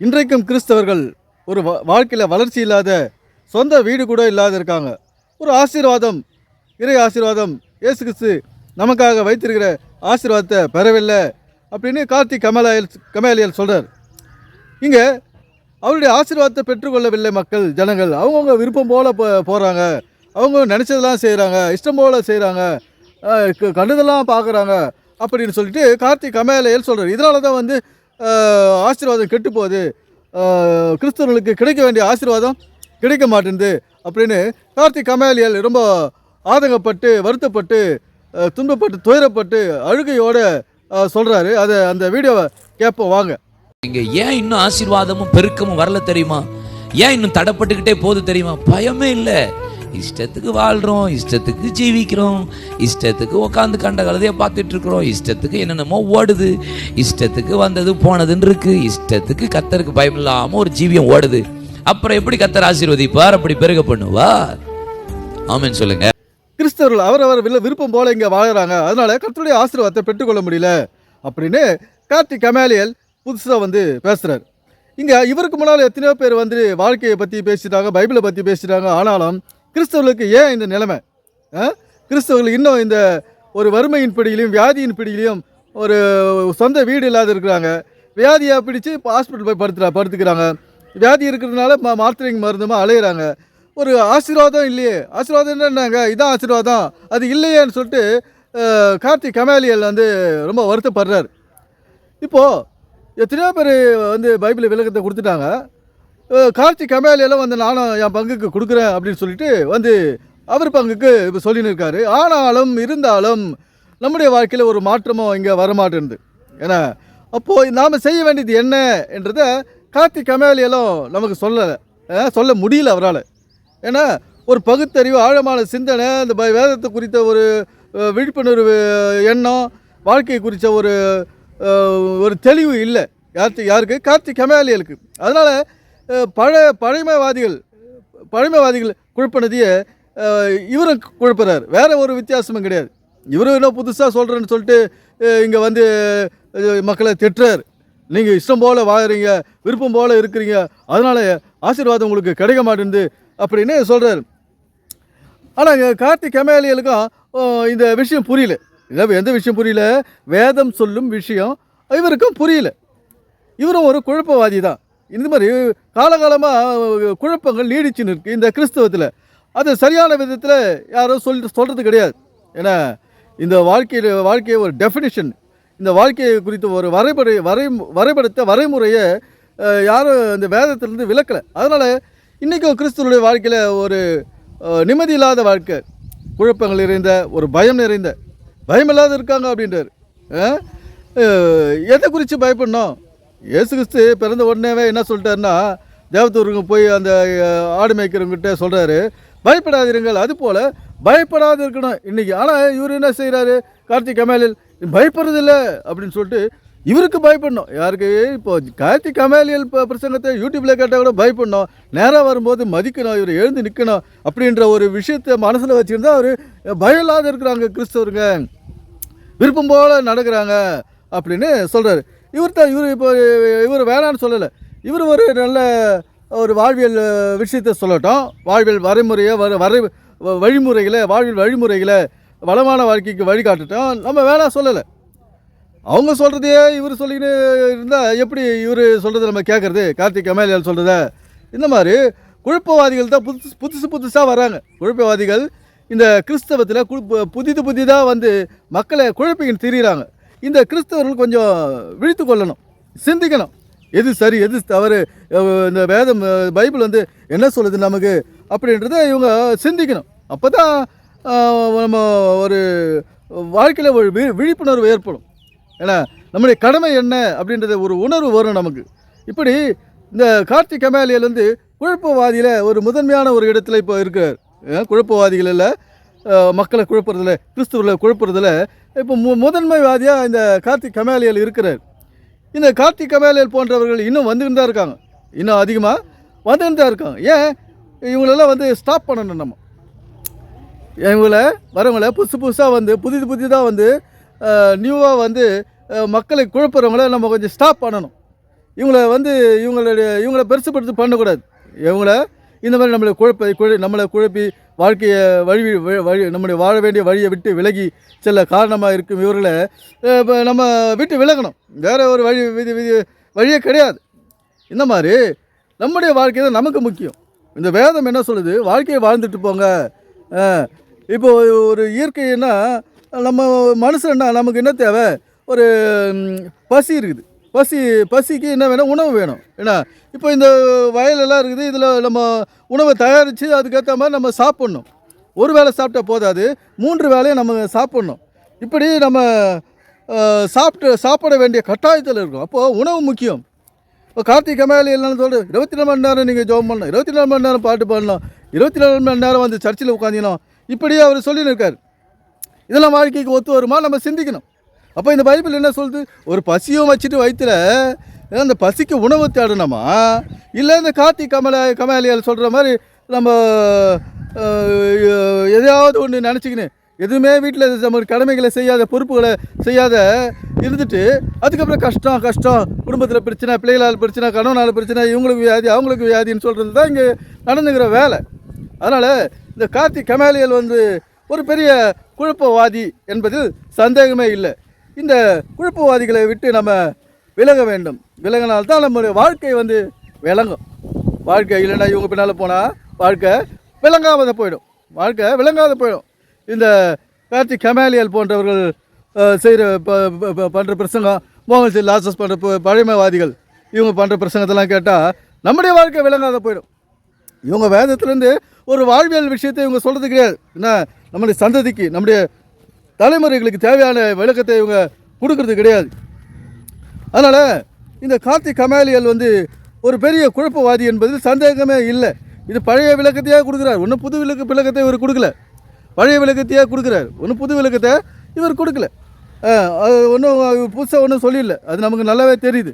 இன்றைக்கும் கிறிஸ்தவர்கள் ஒரு வாழ்க்கையில் வளர்ச்சி இல்லாத சொந்த வீடு கூட இல்லாத இருக்காங்க. ஒரு ஆசீர்வாதம் இறை ஆசீர்வாதம் இயேசு கிறிஸ்து நமக்காக வைத்திருக்கிற ஆசீர்வாதத்தை பெறவில்லை அப்படின்னு கார்த்திக் கமலாயல் கமேலியல் சொல்கிறார் இங்கே அவருடைய ஆசீர்வாதத்தை பெற்றுக்கொள்ளவில்லை மக்கள் ஜனங்கள். அவங்கவுங்க விருப்பம் போல் போ போகிறாங்க அவங்க நினச்சதெல்லாம் செய்கிறாங்க இஷ்டம் போல் செய்கிறாங்க கண்டதெல்லாம் பார்க்குறாங்க அப்படின்னு சொல்லிட்டு கார்த்திக் கமேலையல் சொல்கிறார் இதனால தான் வந்து ஆசீர்வாதம் கெட்டு போகுது கிறிஸ்தவர்களுக்கு கிடைக்க வேண்டிய ஆசீர்வாதம் கிடைக்க மாட்டேங்குது அப்படின்னு கார்த்திக் கமேலியல் ரொம்ப ஆதங்கப்பட்டு வருத்தப்பட்டு துன்பப்பட்டு துயரப்பட்டு அழுகையோடு சொல்கிறாரு அதை அந்த வீடியோவை கேட்போம் வாங்க. இங்கே ஏன் இன்னும் ஆசீர்வாதமும் பெருக்கமும் வரல தெரியுமா? ஏன் இன்னும் தடப்பட்டுக்கிட்டே போகுது தெரியுமா? பயமே இல்லை. இஷ்டத்துக்கு வாழ்கிறோம் இஷ்டத்துக்கு ஜீவிக்கிறோம் இஷ்டத்துக்கு உட்காந்து கண்ட கழுதையை பார்த்துட்ருக்குறோம் இஷ்டத்துக்கு என்னென்னமோ ஓடுது இஷ்டத்துக்கு வந்தது போனதுன்னு இருக்குது இஷ்டத்துக்கு கத்தருக்கு பயம் இல்லாமல் ஒரு ஜீவியம் ஓடுது. அப்புறம் எப்படி கத்தர் ஆசீர்வதிப்பார்? அப்படி பெருக பண்ணுவார். ஆமென் சொல்லுங்க. கிறிஸ்தவர்கள் அவரவர் வில்ல விருப்பம் போல இங்கே வாழ்கிறாங்க அதனால கத்தருடைய ஆசீர்வாதத்தை பெற்றுக்கொள்ள முடியல. அப்படின்னு கார்த்திக் கமேலியல் புதுசாக வந்து பேசுகிறார் இங்கே இவருக்கு முன்னால் எத்தனையோ பேர் வந்து வாழ்க்கையை பற்றி பேசிட்டாங்க பைபிளை பற்றி பேசிட்டாங்க. ஆனாலும் கிறிஸ்தவர்களுக்கு ஏன் இந்த நிலைமை? கிறிஸ்தவர்கள் இன்னும் இந்த ஒரு வறுமையின் பிடியிலையும் வியாதியின் பிடியிலையும் ஒரு சொந்த வீடு இல்லாத இருக்கிறாங்க. வியாதியாக பிடிச்சு இப்போ ஹாஸ்பிட்டல் போய் படுத்துறா படுத்துக்கிறாங்க. வியாதி இருக்கிறதுனால மா மாத்திரைங்க மருந்துமா அலையிறாங்க. ஒரு ஆசீர்வாதம் இல்லையே. ஆசீர்வாதம் என்னன்னாங்க? இதான் ஆசீர்வாதம். அது இல்லையேன்னு சொல்லிட்டு கார்த்திக் கமேலியல் வந்து ரொம்ப வருத்தப்படுறார். இப்போது எத்தனையோ பேர் வந்து பைபிள் விளக்கத்தை கொடுத்துட்டாங்க. அஹ், கார்த்திக் வந்து நானும் என் பங்குக்கு கொடுக்குறேன் அப்படின்னு சொல்லிட்டு வந்து அவர் பங்குக்கு இப்போ சொல்லின்னு இருக்காரு ஆனாலும் இருந்தாலும் நம்முடைய வாழ்க்கையில் ஒரு மாற்றமும் இங்கே வரமாட்டேன்து ஏன்னா அப்போது நாம் செய்ய வேண்டியது என்ன என்றதை கார்த்திக் கமேலையெல்லாம் நமக்கு சொல்லலை. சொல்ல முடியல அவரால். ஏன்னா ஒரு பகுத்தறிவு ஆழமான சிந்தனை அந்த ப- வேதத்தை குறித்த ஒரு விழிப்புணர்வு எண்ணம் வாழ்க்கை குறித்த ஒரு ஒரு தெளிவு இல்லை. யாருக்கு யாருக்கு? கார்த்திக் கமேலியலுக்கு. அதனால் பழ பழமைவாதிகள் பழமைவாதிகள் குழப்பினதையே இவரும் குழப்புறார். வேறு ஒரு வித்தியாசமும் கிடையாது. இவரும் என்ன புதுசாக சொல்கிறேன்னு சொல்லிட்டு இங்கே வந்து மக்களை திட்டுறார். நீங்கள் இஷ்டம் போல் வாழுறீங்க விருப்பம் போல் இருக்கிறீங்க அதனால் ஆசீர்வாதம் உங்களுக்கு கிடைக்க மாட்டேங்குது அப்படின்னு சொல்கிறார் ஆனால் கார்த்திக் கமேலியலுக்கும் இந்த விஷயம் புரியல. இல்லை எந்த விஷயம் புரியல? வேதம் சொல்லும் விஷயம் இவருக்கும் புரியல. இவரும் ஒரு குழப்பவாதி தான். இந்த மாதிரி காலகாலமாக குழப்பங்கள் நீடிச்சுன்னு இருக்குது இந்த கிறிஸ்தவத்தில். அது சரியான விதத்தில் யாரும் சொல் சொல்கிறது கிடையாது. ஏன்னா இந்த வாழ்க்கையில் வாழ்க்கையை ஒரு டெஃபினிஷன் இந்த வாழ்க்கையை குறித்த ஒரு வரைபட வரை வரைபடத்தை வரைமுறையை யாரும் இந்த வேதத்திலிருந்து விளக்கலை. அதனால் இன்றைக்கும் கிறிஸ்துவனுடைய வாழ்க்கையில் ஒரு நிம்மதி இல்லாத வாழ்க்கை. குழப்பங்கள் நிறைந்த ஒரு பயம் நிறைந்த. பயம் இல்லாத இருக்காங்க அப்படின்றார். எதை குறித்து பயப்படணும்? இயேசு கிறிஸ்து பிறந்த உடனேவே என்ன சொல்லிட்டாருன்னா தேவத்தூருக்கு போய் அந்த ஆடு மேய்க்கிறவங்கிட்ட சொல்கிறாரு பயப்படாதிருங்கள். அதுபோல் பயப்படாது இருக்கணும். இன்றைக்கி ஆனால் இவர் என்ன செய்கிறாரு கார்த்திக் கமேலில் பயப்படுறதில்ல அப்படின்னு சொல்லிட்டு இவருக்கு பயப்படணும். யாருக்கு? இப்போ கார்த்திக் கமேலியல் பிரசங்கத்தை யூடியூப்பில் கேட்டால் கூட பயப்படணும். நேராக வரும்போது மதிக்கணும். இவர் எழுந்து நிற்கணும் அப்படின்ற ஒரு விஷயத்தை மனசில் வச்சுருந்தா அவர் பயம் இல்லாத இருக்கிறாங்க கிறிஸ்தவருங்க. விருப்பம் போல் நடக்கிறாங்க அப்படின்னு சொல்கிறாரு இவர் தான் இவர் இப்போ இவர் வேணான்னு சொல்லலை. இவர் ஒரு நல்ல ஒரு வாழ்வியல் விஷயத்தை சொல்லட்டும். வாழ்வியல் வரைமுறையை வர வரை வழிமுறைகளை வாழ்வியல் வழிமுறைகளை வளமான வாழ்க்கைக்கு வழிகாட்டட்டும். நம்ம வேணாம் சொல்லலை. அவங்க சொல்கிறதையே இவர் சொல்லிக்கிட்டு இருந்தால் எப்படி இவர் சொல்கிறத நம்ம கேட்குறது கார்த்திக் அமேலியால் சொல்கிறத இந்த மாதிரி குழப்பவாதிகள் தான் புதுசு புதுசு புதுசாக வராங்க. குழப்பவாதிகள் இந்த கிறிஸ்தவத்தில் குழு புதிது புதிதாக வந்து மக்களை குழப்பிக்கின்னு திரியிறாங்க. இந்த கிறிஸ்தவர்கள் கொஞ்சம் விழித்து கொள்ளணும் சிந்திக்கணும். எது சரி எது தவறு இந்த வேதம் பைபிள் வந்து என்ன சொல்லுது நமக்கு அப்படின்றத இவங்க சிந்திக்கணும். அப்போ தான் நம்ம ஒரு வாழ்க்கையில் ஒரு வி- விழிப்புணர்வு ஏற்படும். ஏன்னா நம்முடைய கடமை என்ன அப்படின்றத ஒரு உணர்வு வரும் நமக்கு. இப்படி இந்த கார்த்திக் கமேலியல் வந்து குழப்பவாதியில் ஒரு முதன்மையான ஒரு இடத்துல இப்போ இருக்கார் குழப்பவாதிகளில் குழப்பவாதிகள் இல்லை மக்களை குழப்புறதில்ல கிறிஸ்துவர்களை குழப்புறதில்ல இப்போ மு முதன்மைவாதியாக இந்த கார்த்திக் கமேலியல் இருக்கிறார். இந்த கார்த்திக் கமேலியல் போன்றவர்கள் இன்னும் வந்துக்கிட்டு தான் இருக்காங்க. இன்னும் அதிகமாக வந்துட்டு தான் இருக்காங்க. ஏன்? இவங்களெல்லாம் வந்து ஸ்டாப் பண்ணணும் நம்ம. இவங்களை வரவங்கள புதுசு புதுசாக வந்து புதிது புதிதாக வந்து நியூவாக வந்து மக்களை குழப்புறவங்கள நம்ம கொஞ்சம் ஸ்டாப் பண்ணணும். இவங்கள வந்து இவங்களுடைய இவங்கள பெருசுப்படுத்தி பண்ணக்கூடாது. இவங்கள இந்த மாதிரி நம்மளை குழப்ப குழ நம்மளை குழப்பி வாழ்க்கையை வழி வழி- நம்முடைய வாழ வேண்டிய வழியை விட்டு விலகி செல்ல காரணமாக இருக்கும் இவர்களை இப்போ நம்ம விட்டு விலகணும். வேறு ஒரு வழி விதி விதி வழியே கிடையாது. இந்த மாதிரி நம்முடைய வாழ்க்கை தான் நமக்கு முக்கியம். இந்த வேதம் என்ன சொல்லுது? வாழ்க்கையை வாழ்ந்துட்டு போங்க. இப்போது இப்போ ஒரு இயற்கைன்னா நம்ம மனுஷன்னா நமக்கு என்ன தேவை? ஒரு பசி இருக்குது. பசி பசிக்கு என்ன வேணும்? உணவு வேணும். ஏன்னா இப்போ இந்த வயலெல்லாம் இருக்குது இதில் நம்ம உணவை தயாரித்து அதுக்கேற்ற மாதிரி நம்ம சாப்பிட்ணும். ஒரு வேளை சாப்பிட்டா போதாது மூன்று வேளையும் நம்ம சாப்பிட்ணும். இப்படி நம்ம சாப்பிட்டு சாப்பிட வேண்டிய கட்டாயத்தில் இருக்கும். அப்போது உணவு முக்கியம். இப்போ கார்த்திக் கமேலி இல்லைன்னு சொல்கிறது இருபத்தி நாலு மணி நேரம் நீங்கள் ஜோம் பண்ணணும். இருபத்தி நாலு மணி நேரம் பாட்டு பாடணும். இருபத்தி நாலு மணி நேரம் வந்து சர்ச்சில் உட்காந்தினோம் இப்படியே அவர் சொல்லின்னு இருக்கார். இதெல்லாம் வாழ்க்கைக்கு ஒத்து வருமா? நம்ம சிந்திக்கணும். அப்போ இந்த பைபிள் என்ன சொல்லுது? ஒரு பசியும் வச்சுட்டு வயிற்றுல அந்த பசிக்கு உணவு தேடணுமா? இல்லை இந்த கார்த்தி கமல கமலியால் சொல்கிற மாதிரி நம்ம எதையாவது ஒன்று நினச்சிக்கின்னு எதுவுமே வீட்டில் நம்ம கடமைகளை செய்யாத பொறுப்புகளை செய்யாத இருந்துட்டு அதுக்கப்புறம் கஷ்டம் கஷ்டம் குடும்பத்தில் பிரச்சனை பிள்ளைகளால் பிரச்சனை கணவனால் பிரச்சனை இவங்களுக்கு வியாதி அவங்களுக்கு வியாதின்னு சொல்கிறது தான் இங்கே நடந்துங்கிற வேலை. அதனால் இந்த கார்த்திக் கமேலியல் வந்து ஒரு பெரிய குழப்பவாதி என்பதில் சந்தேகமே இல்லை. இந்த குழப்பவாதிகளை விட்டு நம்ம விலக வேண்டும். விலகினால் தான் நம்மளுடைய வாழ்க்கை வந்து விளங்கும். வாழ்க்கை இல்லைன்னா இவங்க பின்னால் போனால் வாழ்க்கை விளங்காத போயிடும். வாழ்க்கை விளங்காத போயிடும். இந்த கார்த்தி கமேலியல் போன்றவர்கள் செய்கிற பண்ணுற பிரசங்கம் மோகன் சிங் லாசஸ் பண்ணுற பழமைவாதிகள் இவங்க பண்ணுற பிரசங்கத்தெல்லாம் கேட்டால் நம்முடைய வாழ்க்கை விளங்காத போயிடும். இவங்க வேதத்துலேருந்து ஒரு வாழ்வியல் விஷயத்தை இவங்க சொல்கிறது கிடையாது. என்ன? நம்முடைய சந்ததிக்கு நம்முடைய தலைமுறைகளுக்கு தேவையான விளக்கத்தை இவங்க கொடுக்கறது கிடையாது. அதனால் இந்த கார்த்திக் கமாலியல் வந்து ஒரு பெரிய குழப்பவாதி என்பதில் சந்தேகமே இல்லை. இது பழைய விளக்கத்தையே கொடுக்குறார்? ஒன்றும் புது விளக்கு விளக்கத்தை இவர் கொடுக்கல. பழைய விளக்கத்தையே கொடுக்குறார்? ஒன்றும் புது விளக்கத்தை இவர் கொடுக்கல. அது ஒன்றும் புதுசாக ஒன்றும் சொல்லிடல. அது நமக்கு நல்லாவே தெரியுது.